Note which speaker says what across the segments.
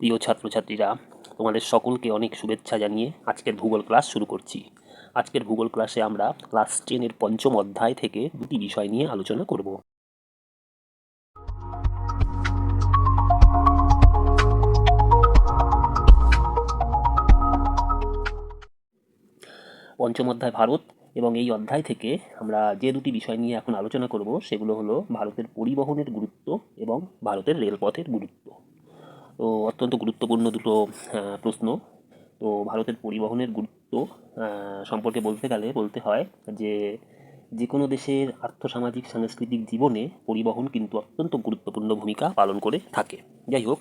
Speaker 1: প্রিয় ছাত্রছাত্রীরা, তোমাদের সকলকে অনেক শুভেচ্ছা জানিয়ে আজকের ভূগোল ক্লাস শুরু করছি। আজকের ভূগোল ক্লাসে আমরা ক্লাস টেনের পঞ্চম অধ্যায় থেকে দুটি বিষয় নিয়ে আলোচনা করব। পঞ্চম অধ্যায় ভারত এবং এই অধ্যায় থেকে আমরা যে দুটি বিষয় নিয়ে এখন আলোচনা করব, সেগুলো হলো ভারতের পরিবহনের গুরুত্ব এবং ভারতের রেলপথের গুরুত্ব। তো অত্যন্ত গুরুত্বপূর্ণ দুটো প্রশ্ন। তো ভারতের পরিবহনের গুরুত্ব সম্পর্কে বলতে গেলে বলতে হয় যে যে কোনো দেশের আর্থসামাজিক, সাংস্কৃতিক জীবনে পরিবহন কিন্তু অত্যন্ত গুরুত্বপূর্ণ ভূমিকা পালন করে থাকে। যাই হোক,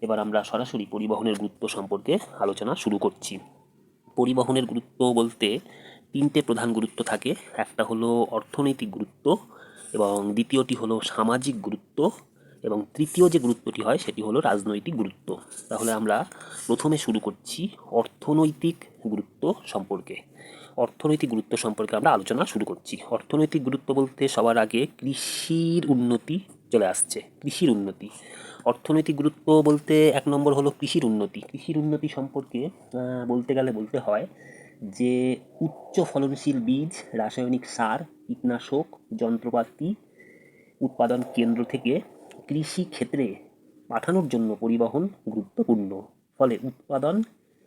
Speaker 1: এবার আমরা সরাসরি পরিবহনের গুরুত্ব সম্পর্কে আলোচনা শুরু করছি। পরিবহনের গুরুত্ব বলতে তিনটে প্রধান গুরুত্ব থাকে। একটা হলো অর্থনৈতিক গুরুত্ব এবং দ্বিতীয়টি হলো সামাজিক গুরুত্ব। এবং তৃতীয় যে গুরুত্বটি হয়, সেটি হলো রাজনৈতিক গুরুত্ব। তাহলে আমরা প্রথমে শুরু করছি অর্থনৈতিক গুরুত্ব সম্পর্কে। অর্থনৈতিক গুরুত্ব সম্পর্কে আমরা আলোচনা শুরু করছি। অর্থনৈতিক গুরুত্ব বলতে সবার আগে কৃষির উন্নতি চলে আসছে, কৃষির উন্নতি। অর্থনৈতিক গুরুত্ব বলতে এক নম্বর হলো কৃষির উন্নতি। কৃষির উন্নতি সম্পর্কে বলতে গেলে বলতে হয় যে উচ্চ ফলনশীল বীজ, রাসায়নিক সার, কীটনাশক, যন্ত্রপাতি উৎপাদন কেন্দ্র থেকে কৃষি ক্ষেত্রে পাঠানোর জন্য পরিবহন গুরুত্বপূর্ণ, ফলে উৎপাদন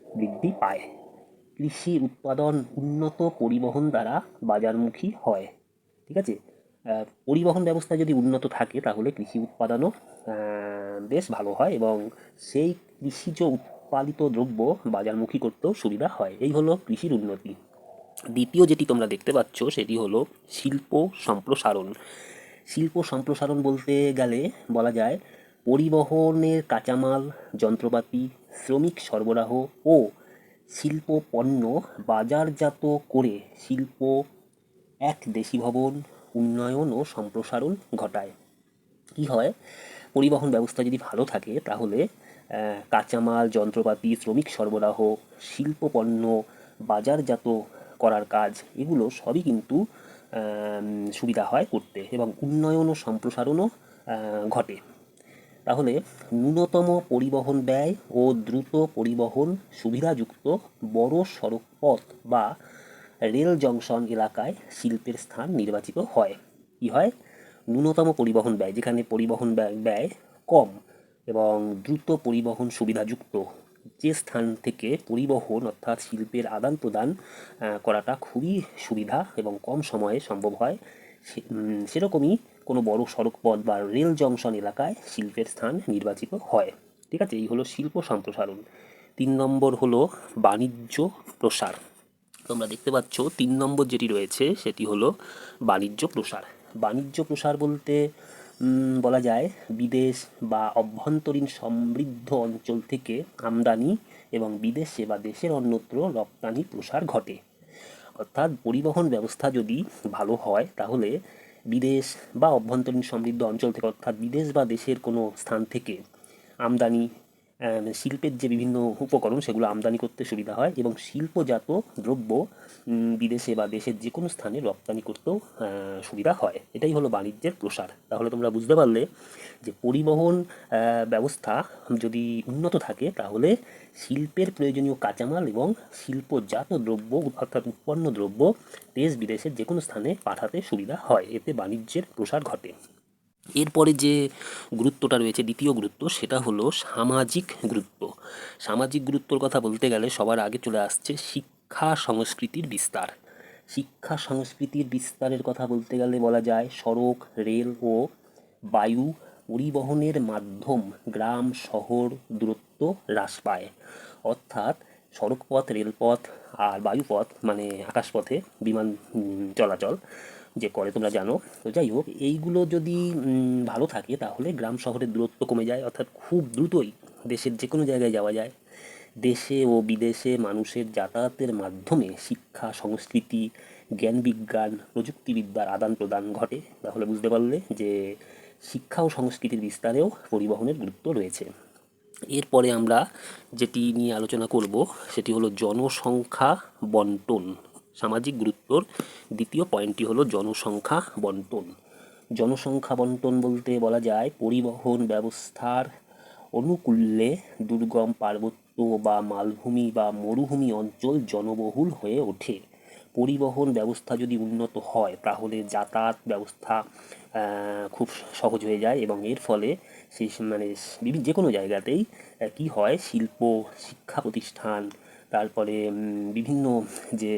Speaker 1: বৃদ্ধি পায়। কৃষি উৎপাদন উন্নত পরিবহন দ্বারা বাজারমুখী হয়, ঠিক আছে? পরিবহন ব্যবস্থা যদি উন্নত থাকে, তাহলে কৃষি উৎপাদনও বেশ ভালো হয় এবং সেই কৃষিজ উৎপাদিত দ্রব্য বাজারমুখী করতেও সুবিধা হয়। এই হলো কৃষির উন্নতি। দ্বিতীয় যেটি তোমরা দেখতে পাচ্ছ, সেটি হলো শিল্প সম্প্রসারণ। শিল্প সম্প্রসারণ বলতে গেলে বলা যায় পরিবহনের কাঁচামাল, যন্ত্রপাতি, শ্রমিক সরবরাহ ও শিল্প পণ্য বাজারজাত করে শিল্প এক দেশি ভবন উন্নয়ন ও সম্প্রসারণ ঘটায়। কি হয়? পরিবহন ব্যবস্থা যদি ভালো থাকে, তাহলে কাঁচামাল, যন্ত্রপাতি, শ্রমিক সরবরাহ, শিল্প পণ্য বাজারজাত করার কাজ, এগুলো সবই কিন্তু সুবিধা হয় করতে এবং উন্নয়ন ও সম্প্রসারণও ঘটে। তাহলে ন্যূনতম পরিবহন ব্যয় ও দ্রুত পরিবহন সুবিধাযুক্ত বড় সড়ক পথ বা রেল জংশন এলাকায় শিল্পের স্থান নির্বাচিত হয়। কি হয়? ন্যূনতম পরিবহন ব্যয়, যেখানে পরিবহন ব্যয় কম এবং দ্রুত পরিবহন সুবিধাযুক্ত। যে স্থান থেকে পরিবহন অর্থাৎ শিল্পের আদান প্রদান করাটা খুবই সুবিধা এবং কম সময়ে সম্ভব হয়। সেরকমই কোনো বড় সড়ক পথ বা রেল জংশন এলাকায় শিল্পের স্থান নির্বাচিত হয়। ঠিক আছে, এই হলো শিল্প সম্প্রসারণ। তিন নম্বর হলো বাণিজ্য প্রসার। তোমরা দেখতে পাচ্ছ, তিন নম্বর যেটি রয়েছে সেটি হলো বাণিজ্য প্রসার। বাণিজ্য প্রসার বলতে বলা যায় বিদেশ বা অভ্যন্তরীণ সমৃদ্ধ অঞ্চল থেকে আমদানি এবং বিদেশে বা দেশের অন্যত্র রপ্তানি প্রসার ঘটে। অর্থাৎ পরিবহন ব্যবস্থা যদি ভালো হয়, তাহলে বিদেশ বা অভ্যন্তরীণ সমৃদ্ধ অঞ্চল থেকে, অর্থাৎ বিদেশ বা দেশের কোনো স্থান থেকে আমদানি শিল্পের যে বিভিন্ন উপকরণ, সেগুলো আমদানি করতে সুবিধা হয় এবং শিল্পজাত দ্রব্য বিদেশে বা দেশের যে কোনো স্থানে রপ্তানি করতেও সুবিধা হয়। এটাই হলো বাণিজ্যের প্রসার। তাহলে তোমরা বুঝতে পারলে যে পরিবহন ব্যবস্থা যদি উন্নত থাকে, তাহলে শিল্পের প্রয়োজনীয় কাঁচামাল এবং শিল্পজাত দ্রব্য, অর্থাৎ উৎপন্ন দ্রব্য দেশ বিদেশের যে কোনো স্থানে পাঠাতে সুবিধা হয়। এতে বাণিজ্যের প্রসার ঘটে। এরপরে যে গুরুত্বটা রয়েছে, দ্বিতীয় গুরুত্ব, সেটা হলো সামাজিক গুরুত্ব। সামাজিক গুরুত্বর কথা বলতে গেলে সবার আগে চলে আসছে শিক্ষা সংস্কৃতির বিস্তার। শিক্ষা সংস্কৃতির বিস্তারের কথা বলতে গেলে বলা যায়, সড়ক, রেল ও বায়ু পরিবহনের মাধ্যম গ্রাম, শহর, দূরত্ব হ্রাস পায়। অর্থাৎ সড়কপথ, রেলপথ আর বায়ুপথ মানে আকাশপথে বিমান চলাচল যে করে তোমরা জানো, তো যাই হোক, এইগুলো যদি ভালো থাকে, তাহলে গ্রাম শহরের দূরত্ব কমে যায়, অর্থাৎ খুব দ্রুতই দেশের যে কোনো জায়গায় যাওয়া যায়। দেশে ও বিদেশে মানুষের যাতায়াতের মাধ্যমে শিক্ষা, সংস্কৃতি, জ্ঞান বিজ্ঞান, প্রযুক্তিবিদ্যার আদান প্রদান ঘটে। তাহলে বুঝতে পারলে যে শিক্ষা ও সংস্কৃতির বিস্তারেও পরিবহনের গুরুত্ব রয়েছে। এরপরে আমরা যেটি নিয়ে আলোচনা করব, সেটি হলো জনসংখ্যা বন্টন। সামাজিক গুরুত্বর দ্বিতীয় পয়েন্টটি হলো জনসংখ্যা বন্টন। জনসংখ্যা বন্টন বলতে বলা যায় পরিবহন ব্যবস্থার অনুকূল্যে দুর্গম পার্বত্য বা মালভূমি বা মরুভূমি অঞ্চল জনবহুল হয়ে ওঠে। পরিবহন ব্যবস্থা যদি উন্নত হয়, তাহলে যাতায়াত ব্যবস্থা খুব সহজ হয়ে যায় এবং এর ফলে সেই মানে বিভিন্ন যে কোনো জায়গাতেই কি হয়, শিল্প, শিক্ষা প্রতিষ্ঠান, তারপরে বিভিন্ন যে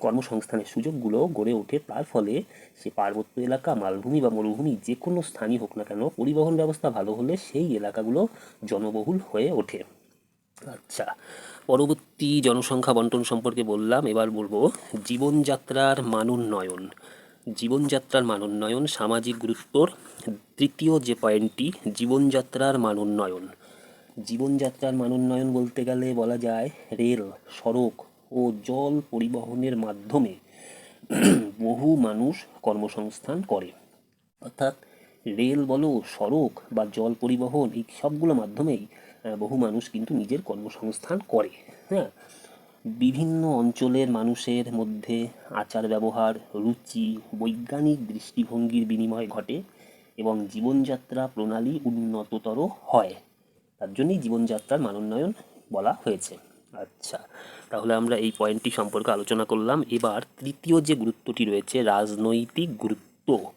Speaker 1: কর্মসংস্থানের সুযোগগুলো গড়ে ওঠে। তার ফলে সে পার্বত্য এলাকা, মালভূমি বা মরুভূমি যে কোনো স্থানই হোক না কেন পরিবহন ব্যবস্থা ভালো হলে সেই এলাকাগুলো জনবহুল হয়ে ওঠে। আচ্ছা পরবর্তী জনসংখ্যা বন্টন সম্পর্কে বললাম। এবার বলব, জীবনযাত্রার মানোন্নয়ন। জীবনযাত্রার মানোন্নয়ন সামাজিক গুরুত্বর তৃতীয় যে পয়েন্টটি, জীবনযাত্রার মানোন্নয়ন। জীবনযাত্রার মানোন্নয়ন বলতে গেলে বলা যায় রেল, সড়ক ও জল পরিবহনের মাধ্যমে বহু মানুষ কর্মসংস্থান করে। অর্থাৎ রেল, বলো, সড়ক বা জল পরিবহন এই সবগুলো মাধ্যমেই বহু মানুষ কিন্তু নিজের কর্মসংস্থান করে হ্যাঁ? বিভিন্ন অঞ্চলের মানুষের মধ্যে আচার ব্যবহার, রুচি, বৈজ্ঞানিক দৃষ্টিভঙ্গির বিনিময় ঘটে এবং জীবনযাত্রা প্রণালী উন্নততর হয়। তার জন্যই জীবনযাত্রার মানোন্নয়ন বলা হয়েছে। আচ্ছা তাহলে আমরা এই পয়েন্টটি সম্পর্কে আলোচনা করলাম। এবার তৃতীয় যে গুরুত্বটি রয়েছে, রাজনৈতিক গুরুত্ব।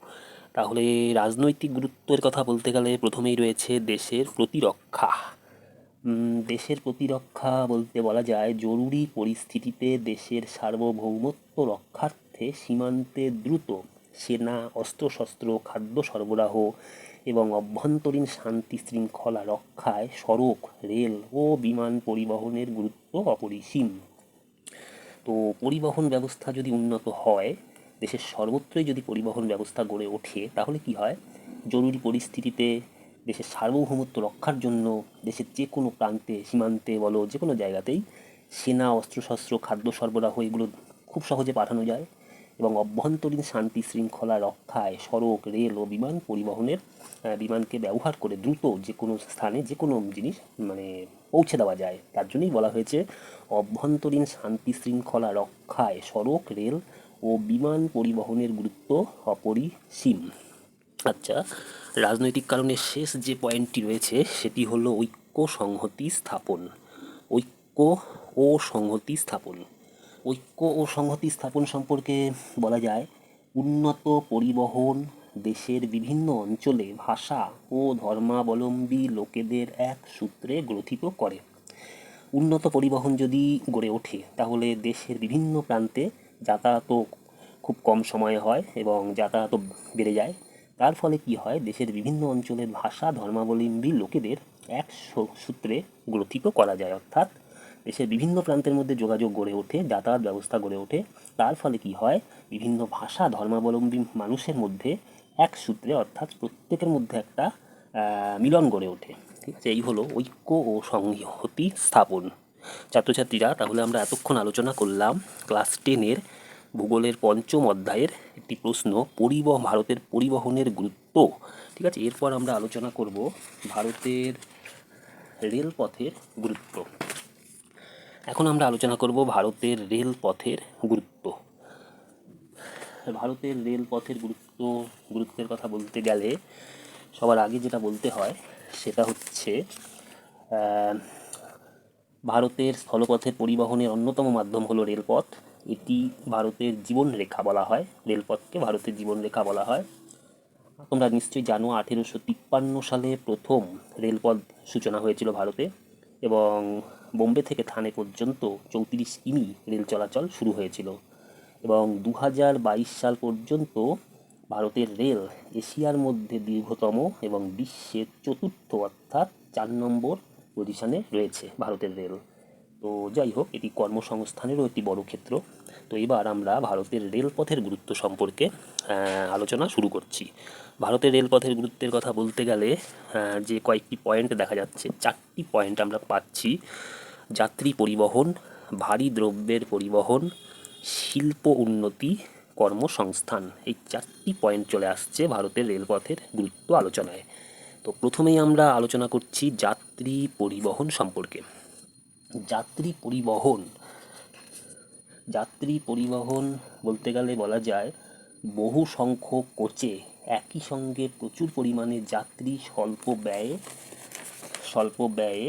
Speaker 1: তাহলে রাজনৈতিক গুরুত্বের কথা বলতে গেলে প্রথমেই রয়েছে দেশের প্রতিরক্ষা। দেশের প্রতিরক্ষা বলতে বলা যায় জরুরি পরিস্থিতিতে দেশের সার্বভৌমত্ব রক্ষার্থে সীমান্তে দ্রুত সেনা, অস্ত্রশস্ত্র, খাদ্য সরবরাহ এবং অভ্যন্তরীণ শান্তি শৃঙ্খলা রক্ষায় সড়ক, রেল ও বিমান পরিবহনের গুরুত্ব অপরিসীম। তো পরিবহন ব্যবস্থা যদি উন্নত হয়, দেশের সর্বত্রই যদি পরিবহন ব্যবস্থা গড়ে ওঠে, তাহলে কি হয়? জরুরি পরিস্থিতিতে দেশের সার্বভৌমত্ব রক্ষার জন্য দেশের যে কোনো প্রান্তে, সীমান্তে বলো যে কোনো জায়গাতেই সেনা, অস্ত্রশস্ত্র, খাদ্য সরবরাহ, এগুলো খুব সহজে পাঠানো যায়। এবং অভ্যন্তরীণ শান্তি শৃঙ্খলা রক্ষায় সড়ক, রেল ও বিমান পরিবহনের বিমানকে ব্যবহার করে দ্রুত যে কোনো স্থানে যে কোনো জিনিস মানে পৌঁছে দেওয়া যায়। তার জন্যই বলা হয়েছে, অভ্যন্তরীণ শান্তি শৃঙ্খলা রক্ষায় সড়ক, রেল ও বিমান পরিবহনের গুরুত্ব অপরিসীম। আচ্ছা রাজনৈতিক কারণে শেষ যে পয়েন্টটি রয়েছে, সেটি হলো ঐক্য সংহতি স্থাপন। ঐক্য ও সংহতি স্থাপন। ঐক্য ও সংহতি স্থাপন সম্পর্কে বলা যায়, উন্নত পরিবহন দেশের বিভিন্ন অঞ্চলে ভাষা ও ধর্মাবলম্বী লোকেদের এক সূত্রে গ্রথিত করে। উন্নত পরিবহন যদি গড়ে ওঠে, তাহলে দেশের বিভিন্ন প্রান্তে যাতায়াতও খুব কম সময়ে হয় এবং যাতায়াতও বেড়ে যায়। তার ফলে কি হয়, দেশের বিভিন্ন অঞ্চলের ভাষা ধর্মাবলম্বী লোকেদের এক সূত্রে গ্রথিত করা যায়। অর্থাৎ দেশের বিভিন্ন প্রান্তের মধ্যে যোগাযোগ গড়ে ওঠে, যাতায়াত ব্যবস্থা গড়ে ওঠে। তার ফলে কি হয়? বিভিন্ন ভাষা ধর্মাবলম্বী মানুষের মধ্যে এক সূত্রে অর্থাৎ প্রত্যেকের মধ্যে একটা মিলন গড়ে ওঠে। ঠিক আছে? এই হলো ঐক্য ও সংহতি স্থাপন। ছাত্রছাত্রীরা, তাহলে আমরা এতক্ষণ আলোচনা করলাম ক্লাস টেনের ভূগোলের পঞ্চম অধ্যায়ের একটি প্রশ্ন পরিবহন ভারতের পরিবহনের গুরুত্ব। ঠিক আছে? এরপর আমরা আলোচনা করব ভারতের রেলপথের গুরুত্ব। এখন আমরা আলোচনা করব ভারতের রেলপথের গুরুত্ব। ভারতের রেলপথের গুরুত্ব, গুরুত্বের কথা বলতে গেলে সবার আগে যেটা বলতে হয় সেটা হচ্ছে ভারতের স্থলপথের পরিবহনের অন্যতম মাধ্যম হলো রেলপথ। এটি ভারতের জীবনরেখা বলা হয়। রেলপথকে ভারতের জীবনরেখা বলা হয়। তোমরা নিশ্চয়ই জানো আঠেরোশো তিপ্পান্ন সালে প্রথম রেলপথ সূচনা হয়েছিল ভারতে এবং বোম্বে থেকে থানে পর্যন্ত চৌত্রিশ কিমি রেল চলাচল শুরু হয়েছিল এবং দু হাজার বাইশ সাল পর্যন্ত ভারতের রেল এশিয়ার মধ্যে দীর্ঘতম এবং বিশ্বের চতুর্থ অর্থাৎ চার নম্বর পজিশনে রয়েছে ভারতের রেল। তো যাই হোক, এটি কর্মসংস্থানেরও একটি বড় ক্ষেত্র। তো এবার আমরা ভারতের রেলপথের গুরুত্ব সম্পর্কে আলোচনা শুরু করছি। ভারতের রেলপথের গুরুত্বের কথা বলতে গেলে যে কয়েকটি পয়েন্ট দেখা যাচ্ছে, চারটি পয়েন্ট আমরা পাচ্ছি। যাত্রী পরিবহন, ভারী দ্রব্যের পরিবহন, শিল্প উন্নতি কর্মসংস্থান এই চারটি পয়েন্ট চলে আসছে ভারতের রেলপথের গুরুত্ব আলোচনায়। তো প্রথমেই আমরা আলোচনা করছি যাত্রী পরিবহন সম্পর্কে। যাত্রী পরিবহন যাত্রী পরিবহন বলতে গেলে বলা যায় বহু সংখ্যক কোচে একই সঙ্গে প্রচুর পরিমাণে যাত্রী স্বল্প ব্যয়ে স্বল্প ব্যয়ে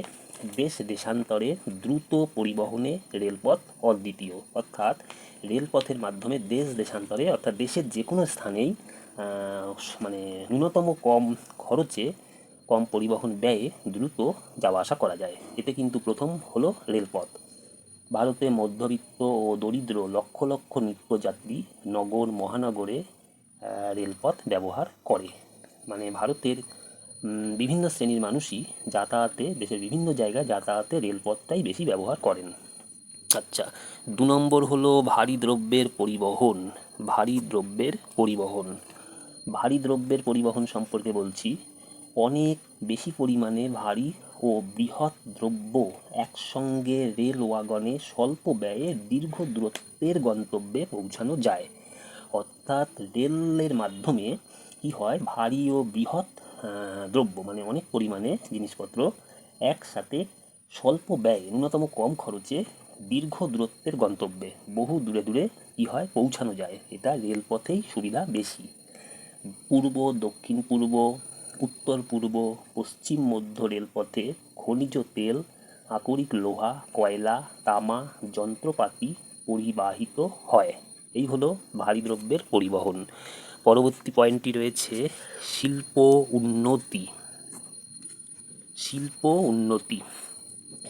Speaker 1: দেশ দেশান্তরে দ্রুত পরিবহনে রেলপথ অদ্বিতীয়। অর্থাৎ রেলপথের মাধ্যমে দেশ দেশান্তরে, অর্থাৎ দেশের যে কোনো স্থানেই মানে ন্যূনতম কম খরচে কম পরিবহন ব্যয়ে দ্রুত যাওয়া আসা করা যায়। এতে কিন্তু প্রথম হলো রেলপথ। ভারতে মধ্যবিত্ত ও দরিদ্র লক্ষ লক্ষ নিত্যযাত্রী নগর মহানগরে রেলপথ ব্যবহার করে। মানে ভারতের বিভিন্ন শ্রেণির মানুষই যাতায়াতে, দেশের বিভিন্ন জায়গায় যাতায়াতে রেলপথটাই বেশি ব্যবহার করেন। আচ্ছা দু নম্বর হলো ভারী দ্রব্যের পরিবহন। ভারী দ্রব্যের পরিবহন। ভারী দ্রব্যের পরিবহন সম্পর্কে বলছি, অনেক বেশি পরিমাণে ভারী ও বৃহৎ দ্রব্য একসঙ্গে রেল ওয়াগনে স্বল্প ব্যয়ে দীর্ঘ দূরত্বের গন্তব্যে পৌঁছানো যায়। অর্থাৎ রেলের মাধ্যমে কি হয়, ভারী ও বৃহৎ দ্রব্য মানে অনেক পরিমাণে জিনিসপত্র একসাথে স্বল্প ব্যয়ে, ন্যূনতম কম খরচে দীর্ঘ দূরত্বের গন্তব্যে। বহু দূরে দূরে কী হয়? পৌঁছানো যায়। এটা রেলপথেই সুবিধা বেশি। পূর্ব, দক্ষিণ পূর্ব, উত্তর পূর্ব, পশ্চিম মধ্য রেলপথে খনিজ তেল, আকরিক লোহা, কয়লা, তামা, যন্ত্রপাতি পরিবাহিত হয়। এই হলো ভারী দ্রব্যের পরিবহন। পরবর্তী পয়েন্টটি রয়েছে শিল্প উন্নতি। শিল্প উন্নতি।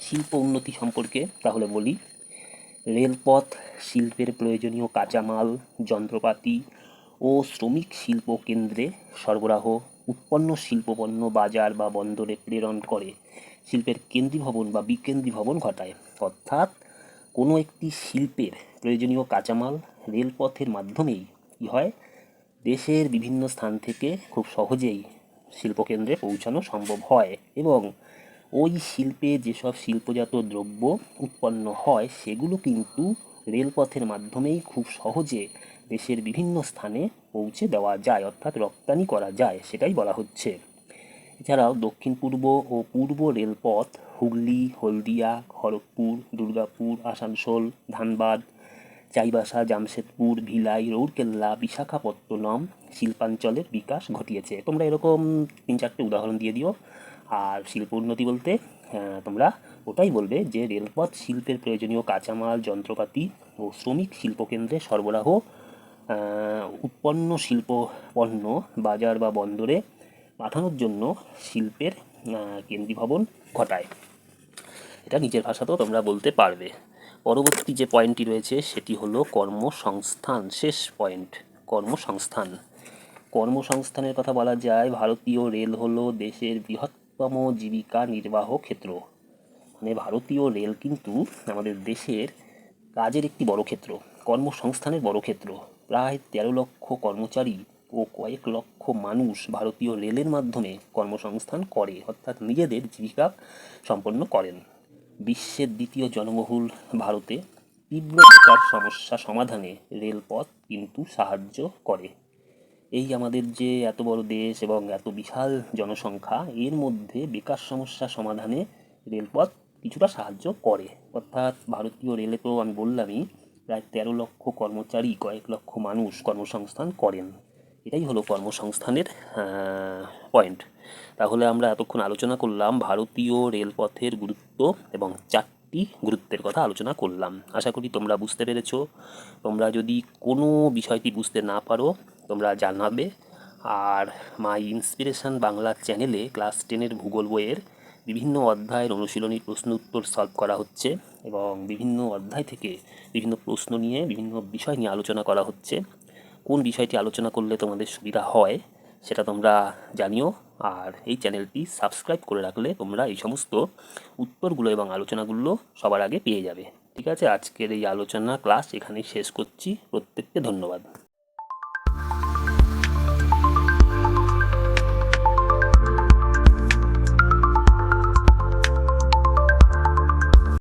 Speaker 1: শিল্প উন্নতি সম্পর্কে তাহলে বলি। রেলপথ, শিল্পের প্রয়োজনীয় কাঁচামাল, যন্ত্রপাতি ও শ্রমিক শিল্প কেন্দ্রে সরবরাহ, উৎপন্ন শিল্পপণ্য বাজার বা বন্দরে প্রেরণ করে শিল্পের কেন্দ্রীভবন বা বিকেন্দ্রীভবন ঘটায়। অর্থাৎ কোনো একটি শিল্পের প্রয়োজনীয় কাঁচামাল রেলপথের মাধ্যমেই কী হয়। দেশের বিভিন্ন স্থান থেকে খুব সহজেই শিল্পকেন্দ্রে পৌঁছানো সম্ভব হয় এবং ওই শিল্পে যেসব শিল্পজাত দ্রব্য উৎপন্ন হয়, সেগুলো কিন্তু রেলপথের মাধ্যমেই খুব সহজে দেশের বিভিন্ন স্থানে পৌঁছে দেওয়া যায়, অর্থাৎ রপ্তানি করা যায়, সেটাই বলা হচ্ছে। এছাড়াও দক্ষিণ পূর্ব ও পূর্ব রেলপথ হুগলি, হলদিয়া, খড়গপুর, দুর্গাপুর, আসানসোল, ধানবাদ চাইবাসা, জামশেদপুর, ভিলাই রৌরকেল্লা বিশাখাপত্তনম, শিল্পাঞ্চলের বিকাশ ঘটিয়েছে। তোমরা এরকম তিন চারটে উদাহরণ দিয়ে দিও। আর শিল্প উন্নতি বলতে তোমরা ওটাই বলবে যে রেলপথ শিল্পের প্রয়োজনীয় কাঁচামাল, যন্ত্রপাতি ও শ্রমিক শিল্পকেন্দ্রে সরবরাহ উৎপন্ন শিল্প পণ্য বাজার বা বন্দরে পাঠানোর জন্য শিল্পের কেন্দ্রীভবন ঘটায়। এটা নিজের ভাষাতেও তোমরা বলতে পারবে। পরবর্তী যে পয়েন্টটি রয়েছে, সেটি হলো কর্মসংস্থান। শেষ পয়েন্ট কর্মসংস্থান। কর্মসংস্থানের কথা বলা যায়, ভারতীয় রেল হলো দেশের বৃহত্তম জীবিকা নির্বাহ ক্ষেত্র। মানে ভারতীয় রেল কিন্তু আমাদের দেশের কাজের একটি বড় ক্ষেত্র, কর্মসংস্থানের বড় ক্ষেত্র। প্রায় তেরো লক্ষ কর্মচারী ও কয়েক লক্ষ মানুষ ভারতীয় রেলের মাধ্যমে কর্মসংস্থান করে, অর্থাৎ নিজেদের জীবিকা সম্পন্ন করেন। বিশ্বের দ্বিতীয় জনবহুল ভারতে তীব্র বেকার সমস্যা সমাধানে রেলপথ কিন্তু সাহায্য করে। এই আমাদের যে এত বড় দেশ এবং এত বিশাল জনসংখ্যা, এর মধ্যে বেকার সমস্যা সমাধানে রেলপথ কিছুটা সাহায্য করে। অর্থাৎ ভারতীয় রেলে তো আমি বললামই, প্রায় তেরো লক্ষ কর্মচারী, কয়েক লক্ষ মানুষ কর্মসংস্থান করেন। এটাই হলো কর্মসংস্থানের পয়েন্ট তাহলে আমরা এতক্ষণ আলোচনা করলাম ভারতীয় রেলপথের গুরুত্ব এবং চারটি গুরুত্বের কথা আলোচনা করলাম। আশা করি তোমরা বুঝতে পেরেছ। তোমরা যদি কোনো বিষয়টি বুঝতে না পারো, তোমরা জানাবে। আর মাই ইন্সপিরেশন বাংলা চ্যানেলে ক্লাস টেনের ভূগোল বইয়ের বিভিন্ন অধ্যায়ের অনুশীলনী প্রশ্ন উত্তর সলভ করা হচ্ছে এবং বিভিন্ন অধ্যায় থেকে বিভিন্ন প্রশ্ন নিয়ে, বিভিন্ন বিষয় নিয়ে আলোচনা করা হচ্ছে। কোন বিষয়টি আলোচনা করলে তোমাদের সুবিধা হয় সেটা তোমরা জানিও। আর এই চ্যানেলটি সাবস্ক্রাইব করে রাখলে তোমরা এই সমস্ত উত্তরগুলো এবং আলোচনাগুলো সবার আগে পেয়ে যাবে। ঠিক আছে, আজকের এই আলোচনা ক্লাস এখানেই শেষ করছি। প্রত্যেককে ধন্যবাদ।